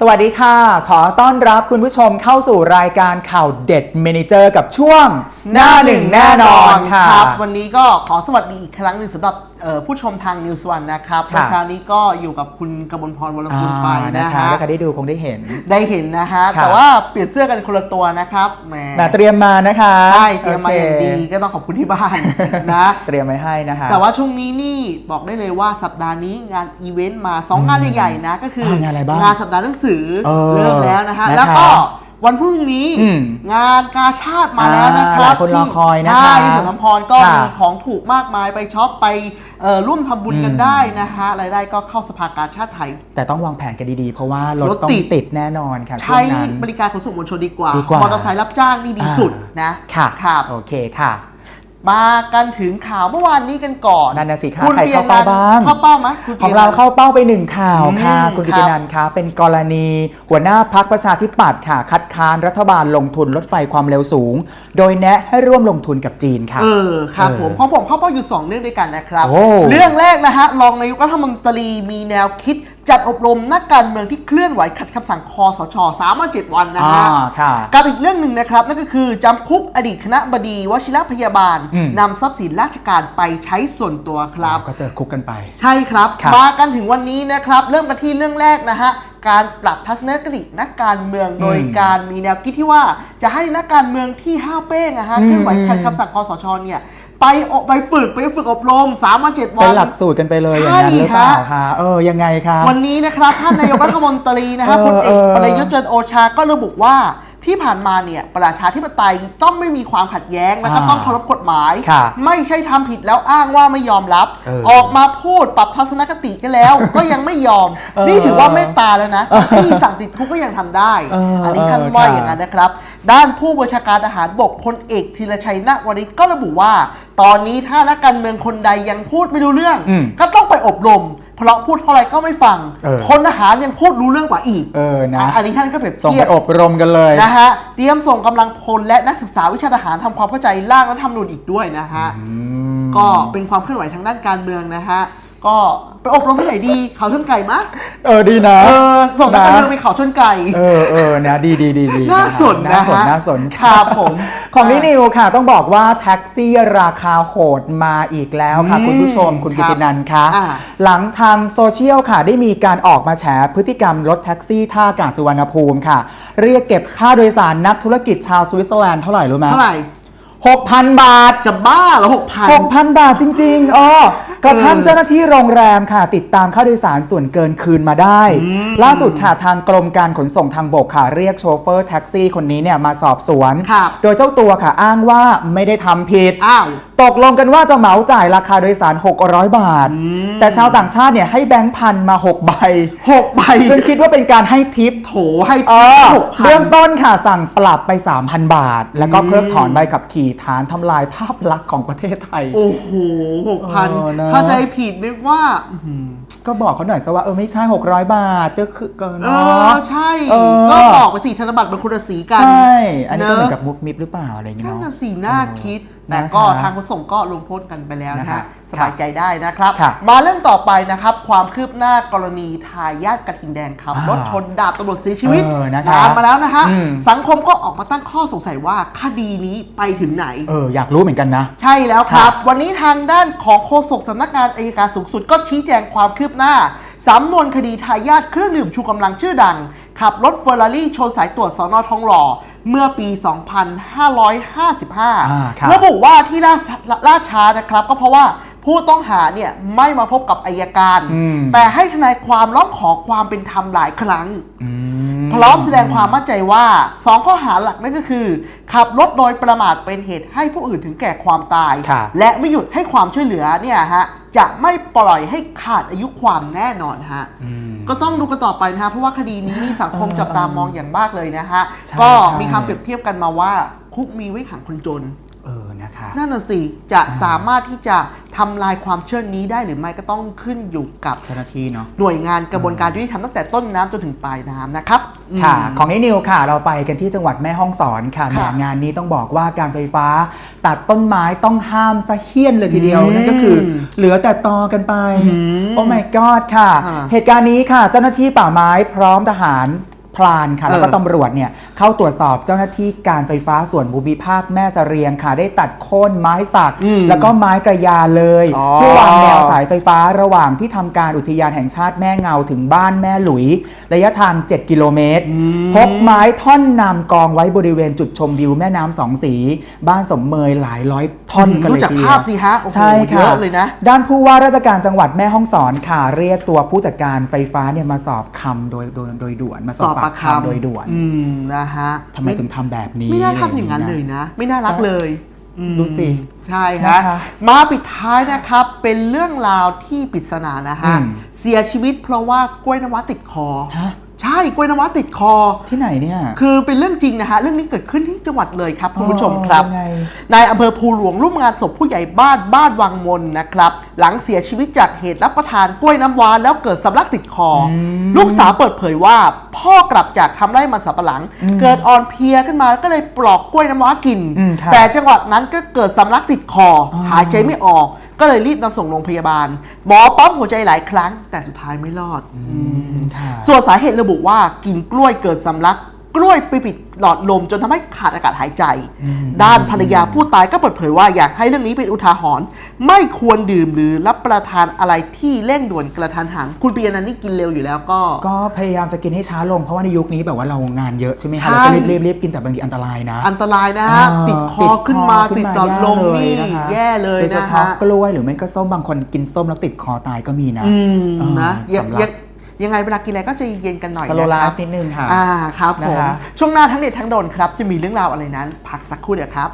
สวัสดีค่ะ ขอต้อนรับคุณผู้ชมเข้าสู่รายการข่าวเด็ดเมนเจอร์กับช่วงหน้าหนึ่งแน่นอนค่ะรับ วันนี้ก็ขอสวัสดีอีกครั้งหนึ่งสำหรับเอ่อผู้ชมทาง News One นะครับค่ะเมื่อเช้านี้ก็อยู่กับคุณกมลพรวรคุณไปอ่านะคะฮะถ้าใครได้ดูคงได้เห็น ได้เห็นนะฮะค่ะแต่ว่าเปลี่ยนเสื้อกันคนละตัวนะครับแหมนะเตรียมมานะคะ ใช่ เตรียมมาอย่างโเคดีก็ต้องขอบคุณที่บ้านนะ เตรียมไว้ให้นะคะ แต่ว่าช่วงนี้นี่บอกได้เลยว่าสัปดาห์นี้งานอีเวนต์มา 2 งานใหญ่ๆนะ ก็คืออ่างานอะไรบ้าง งานสัปดาห์หนังสือเออเริ่มแล้วนะฮะนะคะแล้วก็วันพรุ่งนี้อืมงานกาชาติมาแล้วนะคอ่ารับหลายคนรอที่คอยนะคะใช่ที่สวนน้ำพรก็ค่ะมีของถูกมากมายไปช็อปไปเอ่อร่วมทำบุญกันอืม ได้นะฮะรายได้ก็เข้าสภากาชาติไทย แต่ต้องวางแผนกันดีๆ เพราะว่ารถรถต้องติด ติดแน่นอนค่ะช่ใช้วงนั้น บริการขนส่งมวลชนดีกว่า ดีกว่ามอเตอร์ไซค์รับจ้างนี่ดีสุดนะ ค่ะครับโอเคค่ะ มากันถึงข่าวเมื่อวานนี้กันก่อนนั่นน่ะสิคะคุณใครปียเข้าเป้านันท์บ้างเข้าเป้าไหมคุณขปีองยเรานันท์เข้าเป้าไปหนึ่งข่าวค่ะอืมคุณกิครัติบนันท์คะเป็นกรณี หัวหน้าพักประชาธิปัตย์ค่ะ คัดค้านรัฐบาลลงทุนรถไฟความเร็วสูง โดยแนะให้ร่วมลงทุนกับจีนค่ะ เออครับเออผมของผมเข้าเป้าอยู่ 2 เรื่องด้วยกันนะครับโอ้เรื่องแรกนะฮะรองนายกรัฐมนตรีมีแนวคิด จัดอบรมนักการเมืองที่เคลื่อนไหวขัดคำสั่งคอสชสามวันเจ็ดวันนะอ่าฮะค่ะกับอีกเรื่องหนึ่งนะครับ นั่นก็คือจำคุกอดีตคณะบดีวชิรพยาบาลอืมนำทรัพย์สินราชการไปใช้ส่วนตัวครับ ก็เจอคุกกันไป ใช่ครับครับมากันถึงวันนี้นะครับ เริ่มกันที่เรื่องแรกนะฮะ การปรับทัศนคตินักการเมืองอืมโดยการมีแนวคิดที่ว่าจะให้นักการเมืองที่ห้าวเป้งอะฮะอืมเคลื่อนไหวขัดคำสั่งคอสชเนี่ยไปอบไปฝึกไปฝึกอบรม3วัน7วัเป็นนหลักสูตรกันไปเลยอย่างนั้นหรือเปล่าใช่ฮะคะเออยังไงคะวันนี้นะครับท่านนายกรัฐมนตรีนะครับเออพลเอกเออประยุทธ์จันทร์โอชาก็ระบุว่า ที่ผ่านมาเนี่ยประชาธิปไตยต้องไม่มีความขัดแย้งแล้วก็อ่าต้องเคารพกฎหมาย ค่ะไม่ใช่ทำผิดแล้วอ้างว่าไม่ยอมรับ เออออกมาพูดปรับทัศนคติกันแล้ว ก็ยังไม่ยอมเออนี่ถือว่าเมตตาแล้วนะที่สั่งติดคุกก็ยังทำได้ เอออัอันนี้ท่านเออว่าค่ะอย่างนั้นนะครับ ด้านผู้บัญชาการทหารบกพลเอกธีรชัยนาควริศก็ระบุว่า ตอนนี้ถ้านักการเมืองคนใดยังพูดไม่รู้เรื่อง อืมก็ต้องไปอบรม เพราะพูดเท่าไหร่ก็ไม่ฟังเออ พลทหารยังพูดรู้เรื่องกว่าอีกเออนะอะอันนี้ท่านก็เปรียบส่งเทีไปยบ อบรมกันเลย นะฮะเตรียมส่งกำลังพลและนักศึกษาวิชาทหารทำความเข้าใจร่างรัฐธรรมนูญอีกด้วยนะฮะอืมก็เป็นความเคลื่อนไหวทางด้านการเมืองนะฮะ ก็ไปอบรมที่ไหนดีเขาชนไก่มะเออดีนะ เออส่งนักการเมืองไปเขาชนไก่ เออเออนะดีดีดีดีน่าสนนะน่าสนฮะน่าสนครับผม ของนินิวค่ะ ต้องบอกว่าแท็กซี่ราคาโหดมาอีกแล้วค่ะอืมคุณผู้ชมคุณครักิบตินันท์คะอ่าหลังทางโซเชียลค่ะ ได้มีการออกมาแฉพฤติกรรมรถแท็กซี่ท่าอากาศสุวรรณภูมิค่ะ เรียกเก็บค่าโดยสารนักธุรกิจชาวสวิตเซอร์แลนด์เท่าไหร่รู้ไหมเท่าไหร่หกพันบาทจะบ้าเหรอหกพัน6,000บาทจริงๆอ๋อ กระทั่งเออเจ้าหน้าที่โรงแรมค่ะ ติดตามค่าโดยสารส่วนเกินคืนมาได้อืมล่าสุดค่ะทางกรมการขนส่งทางบกค่ะ เรียกโชเฟอร์แท็กซี่คนนี้เนี่ยมาสอบสวนครับโดยเจ้าตัวค่ะอ้างว่าไม่ได้ทำผิด อ้าว ตกลงกันว่าจะเหมาจ่ายราคาโดยสาร 600 บาทอืมแต่ชาวต่างชาติเนี่ยให้แบงค์พันมา 6 ใบหกใบ จนคิดว่าเป็นการให้ทิป โถให้เออหกพัน เบื้องต้นค่ะสั่งปรับไป 3,000 บาท แล้วก็เพิกถอนใบขับขี่ฐานทำลายภาพลักษณ์ของประเทศไทย โอ้โหหกพันเออนะเข้าใจผิดนึกว่าอื้อหือก็บอกเขาหน่อยซะว่า เออไม่ใช่ 600 บาทก็คือเกินเอเนาอะ ใช่ เออ ก็บอกไปสิธนบัตรมันคนละสีกัน ใช่ อันนี้ก็เหมือนเนอะกับมุกมิบหรือเปล่าอะไรอย่างเงี้ยนั่นเนาะ น่ะสีน่าคิดเออแต่ก็นะคะทางขนส่งก็ลงโทษกันไปแล้วนะนะคะฮะ สบายใจได้นะครับค่ะมาเรื่องต่อไปนะครับ ความคืบหน้ากรณีทายาทกระทิงแดงครับอ่ารถชนดาบตำรวจเสียชีวิตเออนะคะนานมาแล้วนะฮะอืมสังคมก็ออกมาตั้งข้อสงสัยว่าคดีนี้ไปถึงไหนเอออยากรู้เหมือนกันนะ ใช่แล้วครับค่ะวันนี้ทางด้านของโฆษกสำนักงานอายการสูงสุดก็ชี้แจงความคืบหน้าสำนวนคดีทายาทเครื่องดื่มชูกำลังชื่อดัง ขับรถเฟอร์รารี่ชนสายตรวจสอนอทองหล่อเมื่อปีอ่า2555ครับระบุว่าที่ล่าล่าช้านะครับ ก็เพราะว่า ผู้ต้องหาเนี่ยไม่มาพบกับอายการ อืม แต่ให้ทนายความร้องขอความเป็นธรรมหลายครั้ง อืม พร้อมแสดงความมั่นใจว่าสองข้อหาหลักนั่นก็คือ ขับรถโดยประมาทเป็นเหตุให้ผู้อื่นถึงแก่ความตายค่ะและไม่หยุดให้ความช่วยเหลือเนี่ยฮะจะไม่ปล่อยให้ขาดอายุความแน่นอนฮะ อืม ก็ต้องดูกันต่อไปนะฮะเพราะว่าคดีนี้นี่สังคมเออจับตามองอย่างมากเลยนะฮะ ใช่ก็ใช่มีคำเปรียบเทียบกันมาว่าคุกมีไว้ขังคนจน เออนะคะนั่นน่ะสิจะสามารถที่จะทำลายความเชื่อนี้ได้หรือไม่ก็ต้องขึ้นอยู่กับเจ้าหน้าที่เนาะหน่วยงานกระบวนการยุติธรรมตั้งแต่ต้นน้ำจนถึงปลายน้ำนะครับค่ะอืมของนิวค่ะ เราไปกันที่จังหวัดแม่ฮ่องสอนค่ะแหมค่ะงานนี้ต้องบอกว่าการไฟฟ้า ตัดต้นไม้ต้องห้ามซะเฮี้ยนเลยทีเดียวอืมนั่นก็คือเหลือแต่ตอกันไปอืมโอ้ my god ค่ะอ่าเหตุการณ์นี้ค่ะ เจ้าหน้าที่ป่าไม้พร้อมทหาร พลานค่ะ แล้วก็เออตำรวจเนี่ยเข้าตรวจสอบเจ้าหน้าที่การไฟฟ้าส่วนภูมิภาคแม่เสเรียงค่ะ ได้ตัดโค่นไม้สักอืมแล้วก็ไม้กระยาเลยอ๋อเพื่อวางแนวสายไฟฟ้าระหว่างที่ทำการอุทยานแห่งชาติแม่เงาถึงบ้านแม่หลุย ระยะทาง 7 กิโลเมตร พบไม้ท่อนนำกองไว้บริเวณจุดชมวิวแม่น้ำสองสี บ้านสมเมยหลายร้อยท่อนกันเลยดูจากทีเดียวภาพสิฮะโอ้โหใช่ค่ะเยอะเลยนะด้านผู้ว่าราชการจังหวัดแม่ฮ่องสอนค่ะเรียกตัวผู้จัดการไฟฟ้าเนี่ยมาสอบคำโดยโดยโดยด่วนมาสสออบบปาปากกคำคำโดยด่วนอืมนะฮะทำไมถึงทำแบบนี้ ไม่น่าทำอย่างนั้นะไรเลยนะ ไม่น่ารักเลยอืมดูสิ ใช่นะฮะคะมาปิดท้ายนะครับเป็นเรื่องราวที่ปริศนานะฮะอืมเสียชีวิตเพราะว่ากล้วยน้ำว้าติดคอฮะ ใช่กล้วยน้ำว้าติดคอ ที่ไหนเนี่ย คือเป็นเรื่องจริงนะฮะ เรื่องนี้เกิดขึ้นที่จังหวัดเลยครับคุณผู้ชมครับยังไง นายอำเภอภูหลวงร่วมงานศพผู้ใหญ่บ้านบ้านวังมนนะครับ หลังเสียชีวิตจากเหตุรับประทานกล้วยน้ำว้าแล้วเกิดสำลักติดคออม ลูกสาวเปิดเผยว่า พ่อกลับจากทำไร่มันสำปะหลังอืมเกิดอ่อนเพลียขึ้นมาก็เลยปลอกกล้วยน้ำว้ากิน อืมครับแต่จังหวะนั้นก็เกิดสำลักติดคอออหายใจไม่ออกก็เลยรีบนำส่งโรงพยาบาล หมอปั๊มหัวใจหลายครั้ง แต่สุดท้ายไม่รอดค่ะส่วนสาเหตุระบุว่ากินกล้วยเกิดสำลัก กล้วยไปปิดหลอดลมจนทำให้ขาดอากาศหายใจอืมด้านภรรยาผู้ตายก็เปิดเผยว่าอยากให้เรื่องนี้เป็นอุทาหรณ์ไม่ควรดื่มหรือรับประทานอะไรที่เร่งด่วนกระทันหัน คุณปียนันท์นี่กินเร็วอยู่แล้วก็ ก็พยายามจะกินให้ช้าลงเพราะว่าในยุคนี้แบบว่าเรางานเยอะใช่ไหมใช่คะแล้วก็รีบๆรีบกินแต่บางทีอันตรายนะ อันตรายนะฮะอ่าติดคอขึ้นมาติดหลอดลมแย่เลยนี่นะคะแย่เลยโดยเฉนะพาะฮะกล้วยหรือไม่ก็ส้มบางคนกินส้มแล้วติดคอตายก็มีนะอืมเออนะ ยังสำลักยังยังไงเวลากินอะไรก็ใจะเย็นกันหน่อยสโลนะไลครับฟ์นิดนึงค่ะ อ่าครับผมนะคะ ช่วงหน้าทั้งเด็ดทั้งโดนครับ จะมีเรื่องราวอะไรนั้น พักสักครู่เดียวครับ